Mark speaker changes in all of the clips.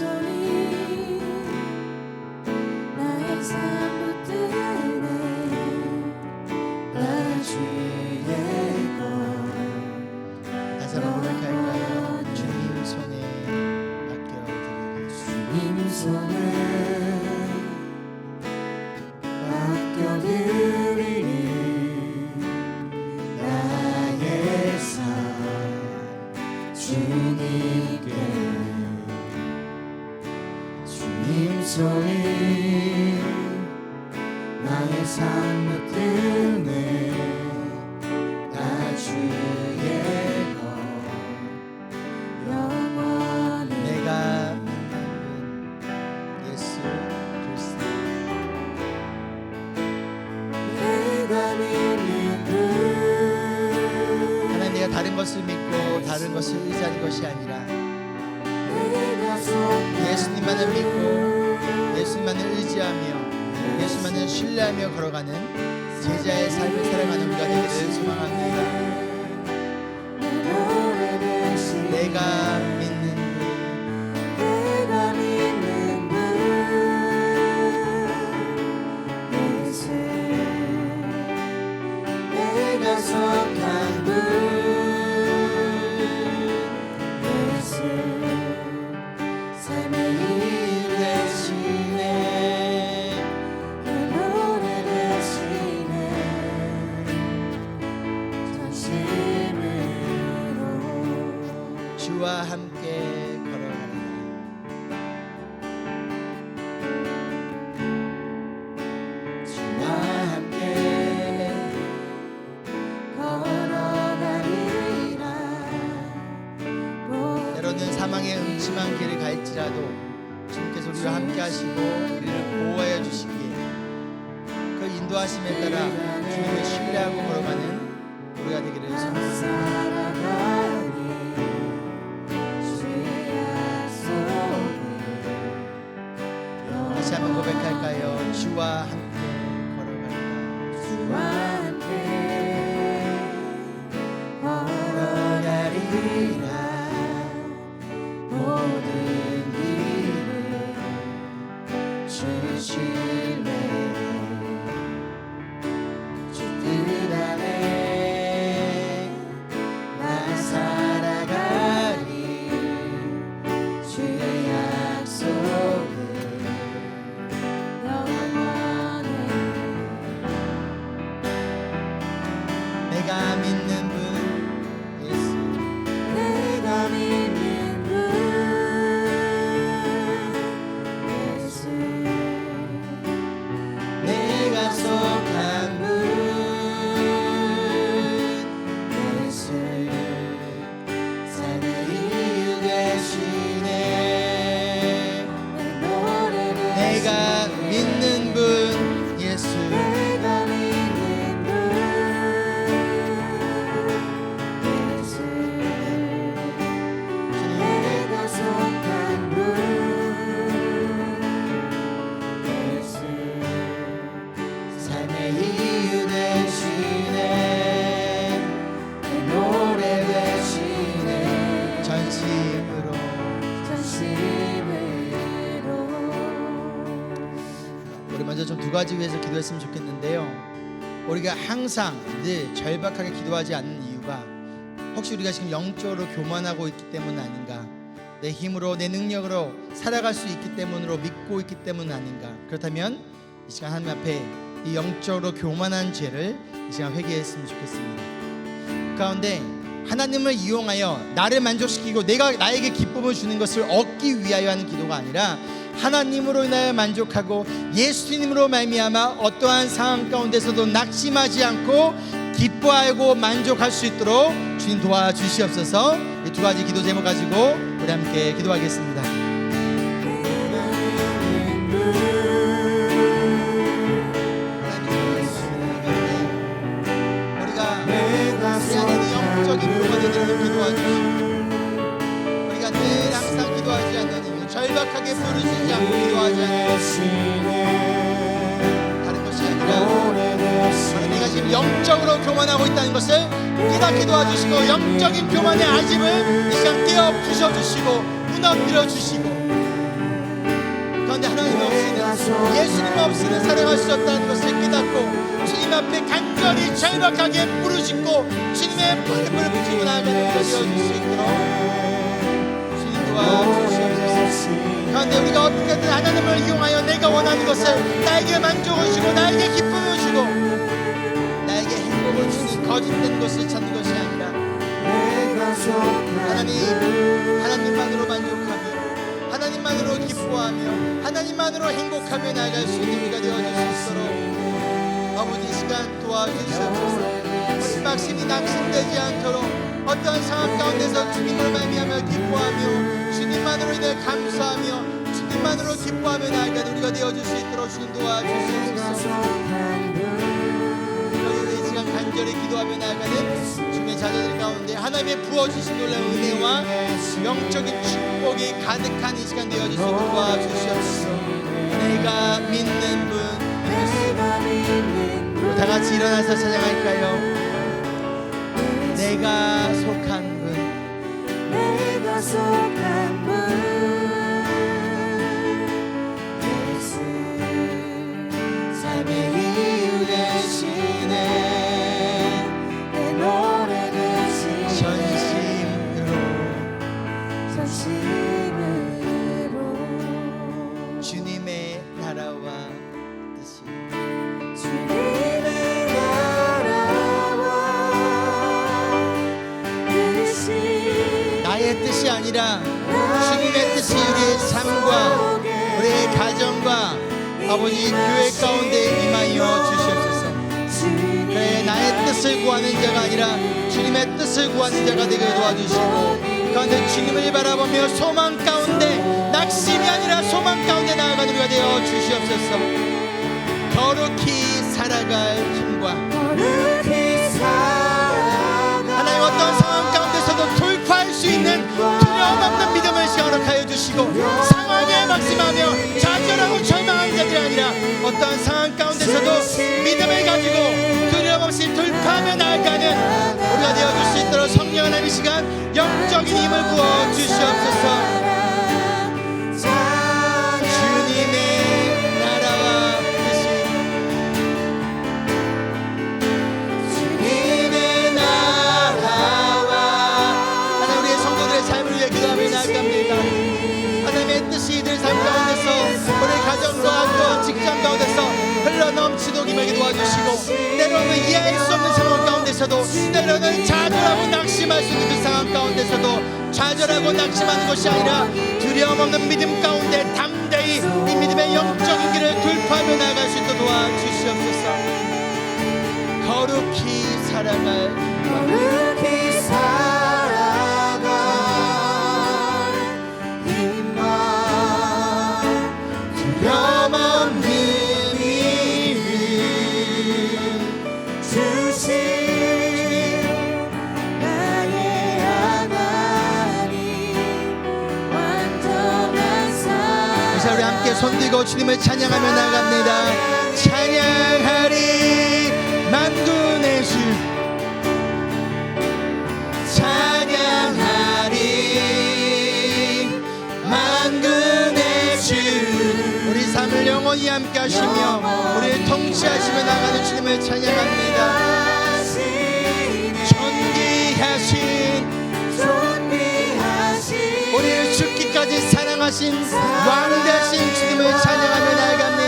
Speaker 1: 주님
Speaker 2: 손이
Speaker 1: 나의 삶 손이 나의 삶 붙드네 나 주의 것 영원히
Speaker 2: 내가 믿는 예수 그리스도.
Speaker 1: 내가 믿는 그
Speaker 2: 하나님 내가 다른 것을 믿고 다른 것을 의지하는 것이 아니라 예수님만을 믿고 신뢰하며 걸어가는 제자의 삶을 살아가는 우리가 되기를 소망합니다. 주님께서 우리와 함께 하시고 우리를 보호하여 주시기에 그 인도하심에 따라 주님을 신뢰하고 걸어가는 우리가 되기를 소망합니다. 다시 한번 고백할까요? 주와 함께
Speaker 1: 주
Speaker 2: 가지 위해서 기도했으면 좋겠는데요. 우리가 항상 늘 절박하게 기도하지 않는 이유가 혹시 우리가 지금 영적으로 교만하고 있기 때문 아닌가? 내 힘으로 내 능력으로 살아갈 수 있기 때문으로 믿고 있기 때문 아닌가? 그렇다면 이 시간 하나님 앞에 이 영적으로 교만한 죄를 이 시간 회개했으면 좋겠습니다. 그 가운데 하나님을 이용하여 나를 만족시키고 내가 나에게 기쁨을 주는 것을 얻기 위하여 하는 기도가 아니라 하나님으로 인하여 만족하고 예수님으로 말미암아 어떠한 상황 가운데서도 낙심하지 않고 기뻐하고 만족할 수 있도록 주님 도와주시옵소서. 이 두 가지 기도 제목 가지고 우리 함께 기도하겠습니다. 깨닫게 도와주시고 영적인 교만의 아집을 이 시간 깨어 부셔주시고 무너뜨려 주시고 그런데 하나님 없이는 예수님 없이는 살아갈 수 없다는 것을 깨닫고 주님 앞에 간절히 절박하게 부르짖고 주님의 무릎을 붙이고 나아가는 우리가 되어줄 수 있도록 주님 도와주시옵소서. 그런데 우리가 어떻게든 하나님을 이용하여 내가 원하는 것을 나에게 만족을 주고 나에게 기쁨을 주고 나에게 행복을 주는 거짓된 것을 찾는 것이 하나님 하나님만으로 만족하며 하나님만으로 기뻐하며 하나님만으로 행복하며 나아갈 수 있는 우리가 되어줄 수 있도록 아버지 이 시간 도와주시옵소서. 우리 막심이 낙심되지 않도록 어떠한 상황 가운데서 주님을 말미암아 기뻐하며 주님만으로 인해 감사하며 주님만으로 기뻐하며 나아가는 우리가 되어줄 수 있도록 주님 도와주시옵소서. 여기 이 시간 간절히 기도하며 나아가는 주님의 자녀들 가운데 하나님의 부어주신 놀라운 은혜와 영적인 축복이 가득한 이 시간 있도록 도와주시옵소서. 내가 믿는 분 우리 다 같이 일어나서 찬양할까요? 내가 속한 분.
Speaker 1: 내가 속한
Speaker 2: 아니라 주님의 뜻이 우리의 삶과 우리의 가정과 아버지 교회 가운데 임하여 주시옵소서. 그래 나의 뜻을 구하는 자가 아니라 주님의 뜻을 구하는 자가 되게 도와주시고 그런데 주님을 바라보며 소망 가운데 낙심이 아니라 소망 가운데 나아가는 우리가 되어 주시옵소서. 거룩히 살아갈 힘과 아니라 어떤 상황 가운데서도 믿음을 가지고 두려움 없이 돌파하며 나아가는 우리가 되어줄 수 있도록 성령 하나님 이 시간 영적인 힘을 부어 주시옵소서 가운데서도 때로는 좌절하고 낙심할 수 있는 그 상황 가운데서도 좌절하고 낙심하는 것이 아니라 두려움 없는 믿음 가운데 담대히 이 믿음의 영적 주님을 찬양하며 나갑니다. 찬양하리 만군의 주 찬양하리 만군의 주 우리 삶을 영원히 함께 하시며 우리를 통치하시며 나가는 주님을 찬양합니다 죽기까지 사랑하신 왕 되신 주님을 찬양하며 나아갑니다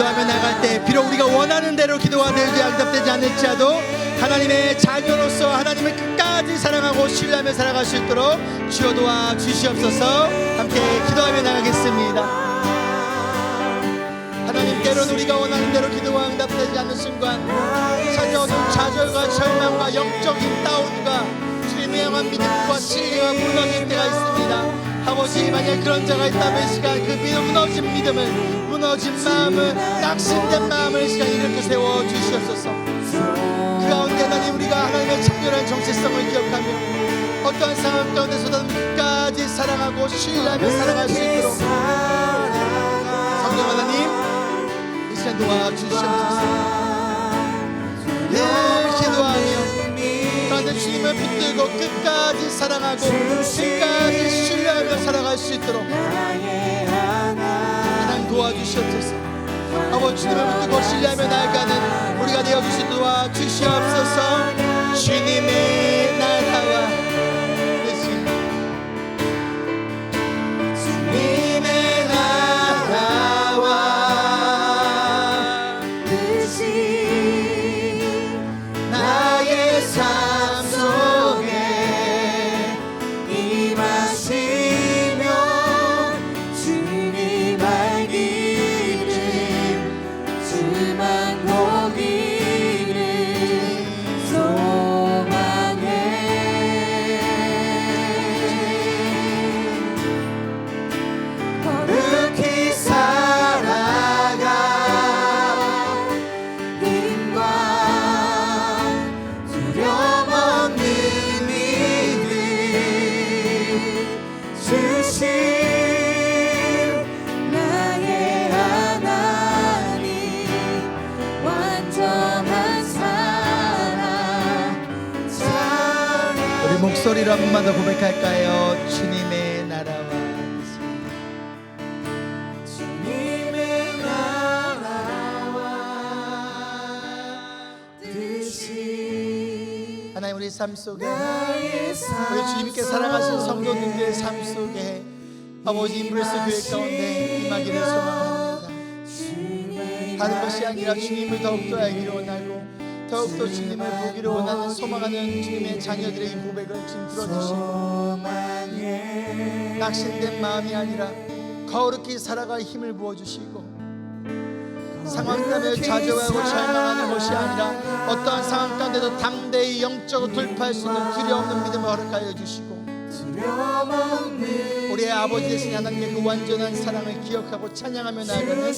Speaker 2: 기도하며 나갈 때 비록 우리가 원하는 대로 기도가 되지 응답되지 않을지라도 하나님의 자녀로서 하나님을 끝까지 사랑하고 신뢰하며 살아갈 수 있도록 주여 도와 주시옵소서. 함께 기도하며 나가겠습니다. 하나님 때로는 우리가 원하는 대로 기도가 응답되지 않는 순간 찾아오는 좌절과 절망과 영적인 다운과 주님의 향한 믿음과 신뢰가 무너질 때가 있습니다. 아버지 만약 그런 자가 있다면 이 시간 그 믿음 무너진 믿음을 무너진 마음을 낙심된 마음을 이 시간 이렇게 세워 주시옵소서. 그 가운데 하나님 우리가 하나님의 청결한 정체성을 기억하며 어떠한 상황 가운데서도 끝까지 사랑하고 신뢰하며 살아갈 수 있도록. 성령 하나님 이 시간 도와주시옵소서. 늘 기도하며 그런데 주님을 붙들고 끝까지 사랑하고 끝까지 신뢰하며 살아갈 수 있도록 도와주시옵소서. 아버지 주님을 붙들고 신뢰하며 나아가는 우리가 되어주시 도와 주시옵소서
Speaker 1: 주만
Speaker 2: 목소리로 한 번만 더 고백할까요? 주님의 나라와
Speaker 1: 주님의 나라와 뜻이
Speaker 2: 하나님 우리 삶 속에 우리 주님께 사랑하신 성도님들의 삶 속에 아버지 인브레스 교회 가운데 임하기를 소망합니다 하는 것이 아니라 주님을 더욱더 알기를 원하고 더욱더 주님을 보기를 원하는 소망하는 주님의 자녀들의 이 고백을 지금 들어주시고 낙심된 마음이 아니라 거룩히 살아갈 힘을 부어주시고 상황 때문에 좌절하고 절망하는 것이 아니라 어떠한 상황 가운데도 당대히 영적으로 돌파할 수 있는 두려움 없는 믿음을 허락하여 주시고 우리의 아버지 되신 하나님의 그 완전한 사랑을 기억하고 찬양하며 나아가는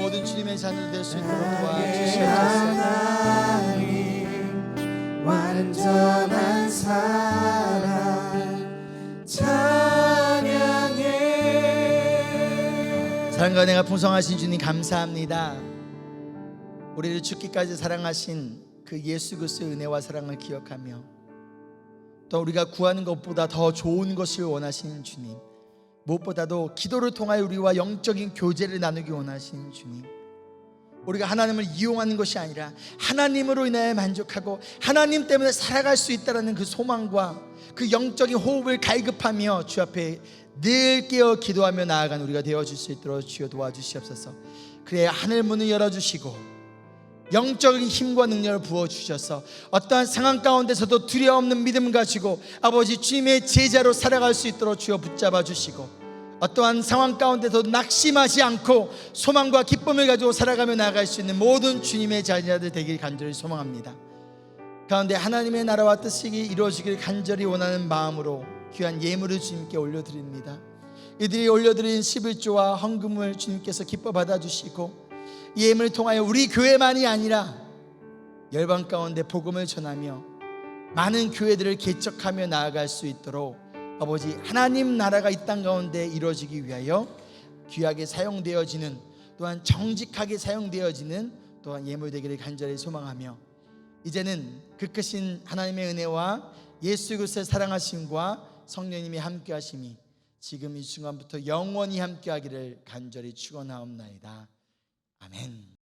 Speaker 2: 모든 주님의 자녀 될수 있도록 도와주시옵소서.
Speaker 1: 완전한 사랑 찬양해.
Speaker 2: 사랑과 은혜가 풍성하신 주님 감사합니다. 우리를 죽기까지 사랑하신 그 예수 그리스도의 은혜와 사랑을 기억하며 또 우리가 구하는 것보다 더 좋은 것을 원하시는 주님 무엇보다도 기도를 통하여 우리와 영적인 교제를 나누기 원하시는 주님. 우리가 하나님을 이용하는 것이 아니라 하나님으로 인하여 만족하고 하나님 때문에 살아갈 수 있다는 그 소망과 그 영적인 호흡을 갈급하며 주 앞에 늘 깨어 기도하며 나아가는 우리가 되어줄 수 있도록 주여 도와주시옵소서. 그래야 하늘 문을 열어주시고 영적인 힘과 능력을 부어주셔서 어떠한 상황 가운데서도 두려움 없는 믿음 가지고 아버지 주님의 제자로 살아갈 수 있도록 주여 붙잡아 주시고 어떠한 상황 가운데서도 낙심하지 않고 소망과 기쁨을 가지고 살아가며 나아갈 수 있는 모든 주님의 자녀들 되길 간절히 소망합니다. 가운데 하나님의 나라와 뜻이 이루어지길 간절히 원하는 마음으로 귀한 예물을 주님께 올려드립니다. 이들이 올려드린 11조와 헌금을 주님께서 기뻐 받아주시고 이 예물을 통하여 우리 교회만이 아니라 열방 가운데 복음을 전하며 많은 교회들을 개척하며 나아갈 수 있도록 아버지 하나님 나라가 이 땅 가운데 이루어지기 위하여 귀하게 사용되어지는 또한 정직하게 사용되어지는 또한 예물 되기를 간절히 소망하며 이제는 그 크신 하나님의 은혜와 예수 그리스도의 사랑하심과 성령님이 함께하심이 지금 이 순간부터 영원히 함께하기를 간절히 축원하옵나이다. 아멘.